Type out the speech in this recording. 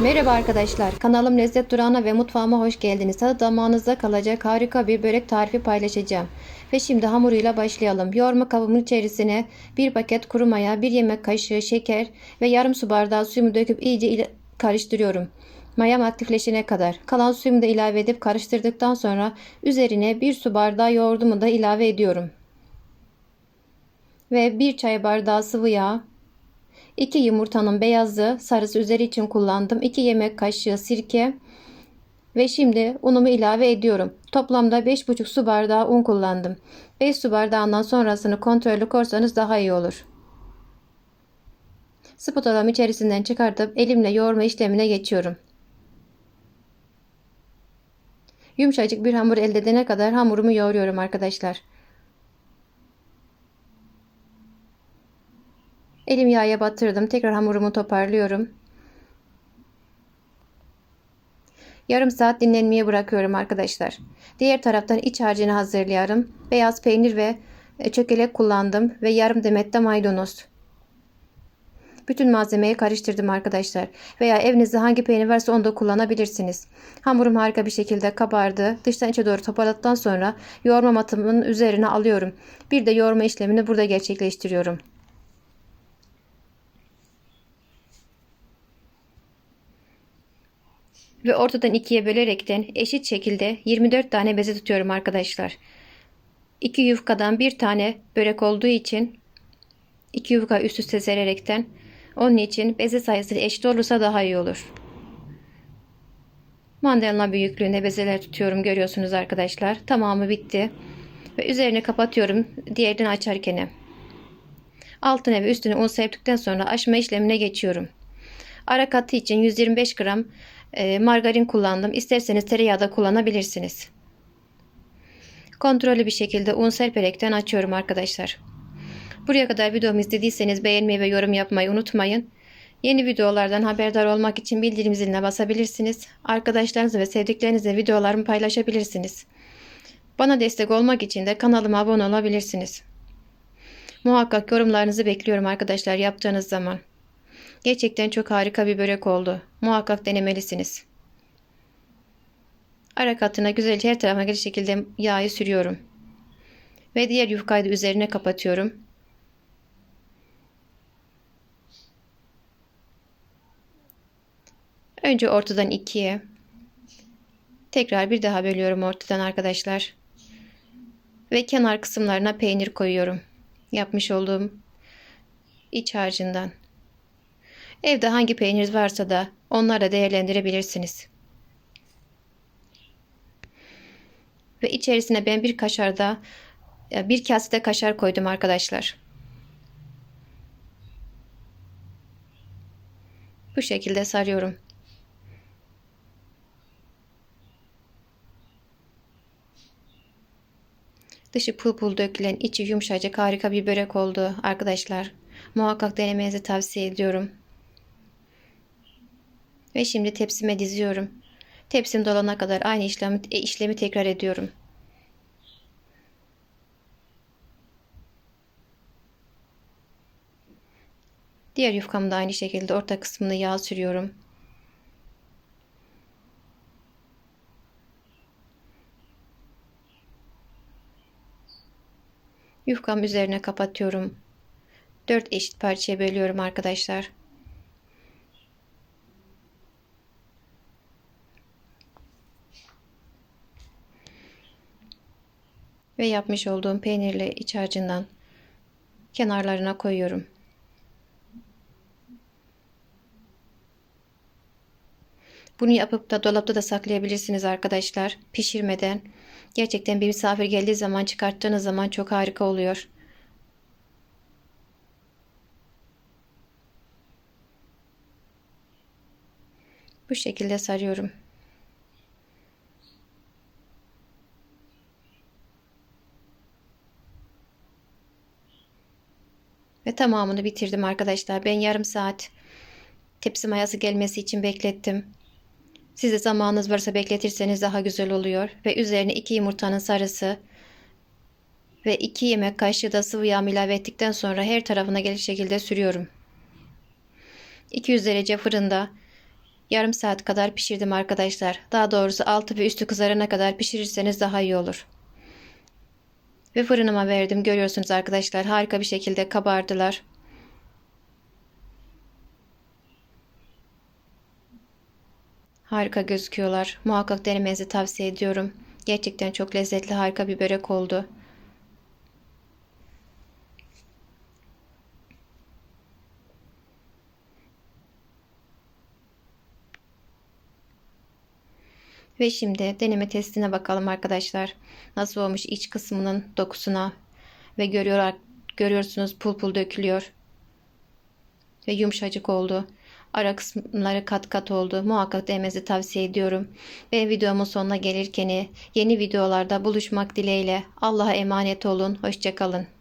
Merhaba arkadaşlar. Kanalım Lezzet Durağı'na ve mutfağıma hoş geldiniz. Tadı damağınızda kalacak harika bir börek tarifi paylaşacağım. Ve şimdi hamuruyla başlayalım. Yoğurma kabımın içerisine bir paket kuru maya, bir yemek kaşığı şeker ve yarım su bardağı suyumu döküp iyice karıştırıyorum. Mayam aktifleşene kadar. Kalan suyumu da ilave edip karıştırdıktan sonra üzerine bir su bardağı yoğurdumu da ilave ediyorum. Ve bir çay bardağı sıvı yağ, 2 yumurtanın beyazı, sarısı üzeri için kullandım. 2 yemek kaşığı sirke ve şimdi unumu ilave ediyorum. Toplamda 5,5 su bardağı un kullandım. 5 su bardağından sonrasını kontrollü korsanız daha iyi olur. Spatulam içerisinden çıkartıp elimle yoğurma işlemine geçiyorum. Yumuşacık bir hamur elde edene kadar hamurumu yoğuruyorum arkadaşlar. Elim yağa batırdım. Tekrar hamurumu toparlıyorum. Yarım saat dinlenmeye bırakıyorum arkadaşlar. Diğer taraftan iç harcını hazırlıyorum. Beyaz peynir ve e, çökelek kullandım ve yarım demet de maydanoz. Bütün malzemeyi karıştırdım arkadaşlar. Veya evinizde hangi peynir varsa onu da kullanabilirsiniz. Hamurum harika bir şekilde kabardı. Dıştan içe doğru toparladıktan sonra yoğurma matımın üzerine alıyorum. Bir de yoğurma işlemini burada gerçekleştiriyorum. Ve ortadan ikiye bölerekten eşit şekilde 24 tane beze tutuyorum arkadaşlar. 2 yufkadan bir tane börek olduğu için 2 yufka üst üste sererekten onun için beze sayısı eşit olursa daha iyi olur. Mandalina büyüklüğünde bezeler tutuyorum görüyorsunuz arkadaşlar. Tamamı bitti. Ve üzerine kapatıyorum diğerini açarken. Altına ve üstüne un serptikten sonra açma işlemine geçiyorum. Ara katı için 125 gram e, margarin kullandım. İsterseniz tereyağı da kullanabilirsiniz. Kontrollü bir şekilde un serperekten açıyorum arkadaşlar. Buraya kadar videomu izlediyseniz beğenmeyi ve yorum yapmayı unutmayın. Yeni videolardan haberdar olmak için bildirim ziline basabilirsiniz. Arkadaşlarınızla ve sevdiklerinizle videolarımı paylaşabilirsiniz. Bana destek olmak için de kanalıma abone olabilirsiniz. Muhakkak yorumlarınızı bekliyorum arkadaşlar yaptığınız zaman. Gerçekten çok harika bir börek oldu. Muhakkak denemelisiniz. Ara katına güzelce her tarafına gelecek şekilde yağı sürüyorum. Ve diğer yufkayı da üzerine kapatıyorum. Önce ortadan ikiye. Tekrar bir daha bölüyorum ortadan arkadaşlar. Ve kenar kısımlarına peynir koyuyorum. Yapmış olduğum iç harcından. Evde hangi peynir varsa da onları da değerlendirebilirsiniz. Ve içerisine ben bir kaşar da bir kase de kaşar koydum arkadaşlar. Bu şekilde sarıyorum. Dışı pul pul dökülen, içi yumuşacık harika bir börek oldu arkadaşlar. Muhakkak denemenizi tavsiye ediyorum. Ve şimdi tepsime diziyorum. Tepsim dolana kadar aynı işlemi, e, işlemi tekrar ediyorum. Diğer yufkamı da aynı şekilde orta kısmını yağ sürüyorum. Yufkam üzerine kapatıyorum. 4 eşit parçaya bölüyorum arkadaşlar. Ve yapmış olduğum peynirli iç harcından kenarlarına koyuyorum. Bunu yapıp da dolapta da saklayabilirsiniz arkadaşlar. Pişirmeden. Gerçekten bir misafir geldiği zaman çıkarttığınız zaman çok harika oluyor. Bu şekilde sarıyorum. Ve tamamını bitirdim arkadaşlar. Ben yarım saat tepsi mayası gelmesi için beklettim. Siz de zamanınız varsa bekletirseniz daha güzel oluyor. Ve üzerine 2 yumurtanın sarısı ve 2 yemek kaşığı da sıvı yağ ilave ettikten sonra her tarafına gelecek şekilde sürüyorum. 200 derece fırında yarım saat kadar pişirdim arkadaşlar. Daha doğrusu altı ve üstü kızarana kadar pişirirseniz daha iyi olur. Ve fırınıma verdim. Görüyorsunuz arkadaşlar harika bir şekilde kabardılar. Harika gözüküyorlar. Muhakkak denemenizi tavsiye ediyorum. Gerçekten çok lezzetli harika bir börek oldu. Ve şimdi deneme testine bakalım arkadaşlar. Nasıl olmuş iç kısmının dokusuna ve görüyor görüyorsunuz pul pul dökülüyor. Ve yumuşacık oldu. Ara kısımları kat kat oldu. Muhakkak denemenizi tavsiye ediyorum. Ve videomun sonuna gelirken yeni videolarda buluşmak dileğiyle Allah'a emanet olun. Hoşçakalın.